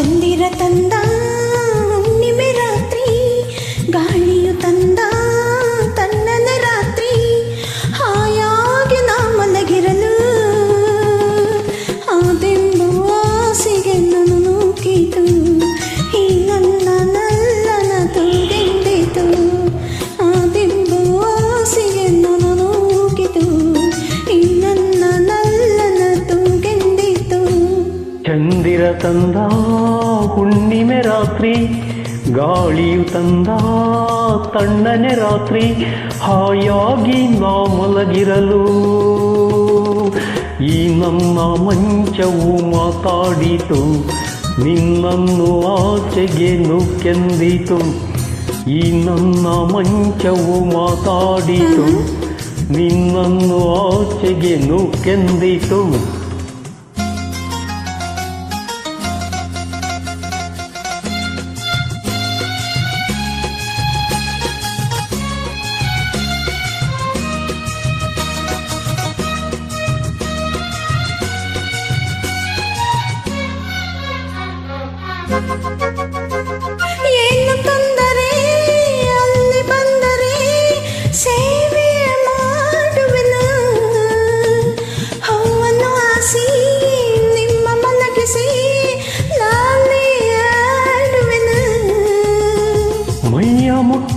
ಚಂದಿರ ತಂದ ಚಂದಿರ ತಂದ ಹುಣ್ಣಿಮೆ ರಾತ್ರಿ, ಗಾಳಿಯು ತಂದ ತಣ್ಣನೆ ರಾತ್ರಿ, ಹಾಯಾಗಿ ನಾ ಮಲಗಿರಲು. ಈ ನಮ್ಮ ಮಂಚವು ಮಾತಾಡಿತು, ನಿನ್ನನ್ನು ಆಚೆಗೆ ನುಕ್ಕೆಂದಿತು ಈ ನನ್ನ ಮಂಚವು ಮಾತಾಡಿತು, ನಿನ್ನನ್ನು ಆಚೆಗೆ ನುಕ್ಕೆಂದಿತು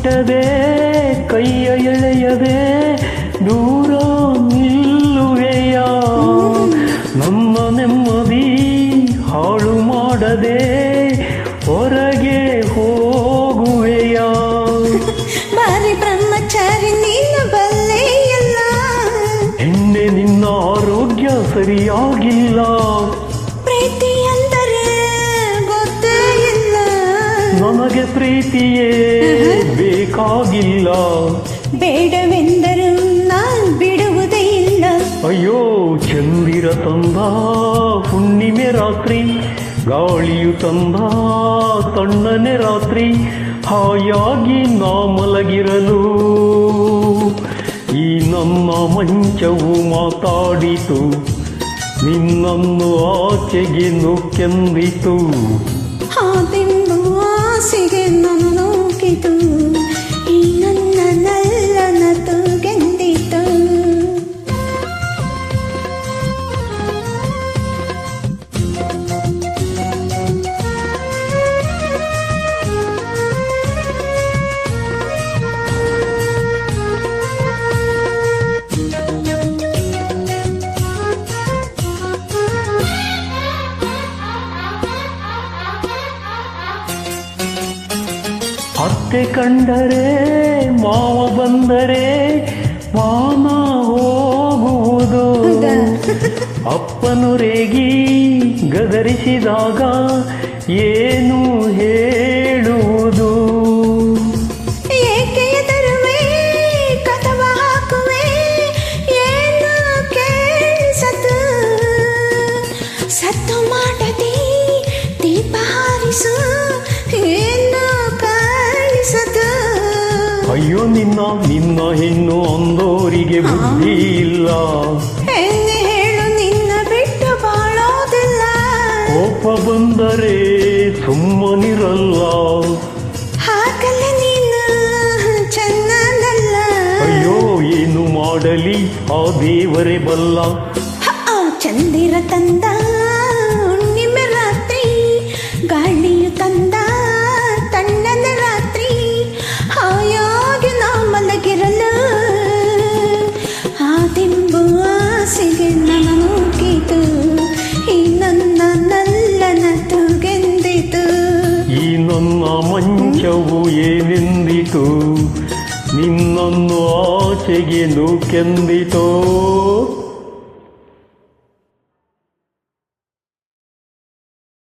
ಮುಟ್ಟದೆ ಕೈಯ ಎಳೆಯದೆ ದೂರ ನಿಲ್ಲುವೆಯ ನಮ್ಮ ನೆಮ್ಮದಿ ಹಾಳು ಮಾಡದೆ ಹೊರಗೆ ಹೋಗುವೆಯ ಬಾರಿ ಬ್ರಹ್ಮಚಾರಿ ನೀನು ಬಲ್ಲೆಯಲ್ಲ. ಹೆಣ್ಣೆ ನಿನ್ನ ಆರೋಗ್ಯ ಸರಿಯಾಗಿಲ್ಲ. ನನಗೆ ಪ್ರೀತಿಯೇ ಬೇಕಾಗಿಲ್ಲ. ಬೇಡವೆಂದರೂ ನಾನು ಬಿಡುವುದೇ ಇಲ್ಲ ಅಯ್ಯೋ ಚಂದಿರ ತಂದ ಹುಣ್ಣಿಮೆ ರಾತ್ರಿ ಗಾಳಿಯು ತಂದ ತಣ್ಣನೆ ರಾತ್ರಿ ಹಾಯಾಗಿ ನಾ ಮಲಗಿರಲು. ಈ ನಮ್ಮ ಮಂಚವು ಮಾತಾಡಿತು ನಿನ್ನನ್ನು ಆಚೆಗೆ ನುಕ್ಕೆಂದಿತು ಹಾದೆಂಬ ಆಸೆಗೆ ಅತ್ತೆ ಕಂಡರೆ ಮಾವ ಬಂದರೆ ಮಾಮ ಹೋಗುವುದು? ಅಪ್ಪನು ರೇಗಿ ಗದರಿಸಿದಾಗ ಏನು ಹೇಳುವುದು? ಸತ್ತು ಮಾಡದೆ ದೀಪ ಹಾರಿಸು ನಿನ್ನ ನಿನ್ನ ಹೆಣ್ಣು ಅಂದೋರಿಗೆ ಬುದ್ಧಿ ಇಲ್ಲ. ಹೆಣ್ಣು ಹೇಳು ನಿನ್ನ ಬಿಟ್ಟು ಬಾಳೋದಿಲ್ಲ. ಕೋಪ ಬಂದರೆ ಸುಮ್ಮನಿರಲ್ಲ. ಹಾಕಲ್ಲ ನೀನು ಚೆನ್ನಾಗಲ್ಲ. ಅಯ್ಯೋ ಏನು ಮಾಡಲಿ? ಆ ದೇವರೇ ಬಲ್ಲ. ಆ ಚಂದಿರ ತಂದ ನಿನ್ನನ್ನು ಆಚೆಗೆ ನೂಕೆಂದಿತೋ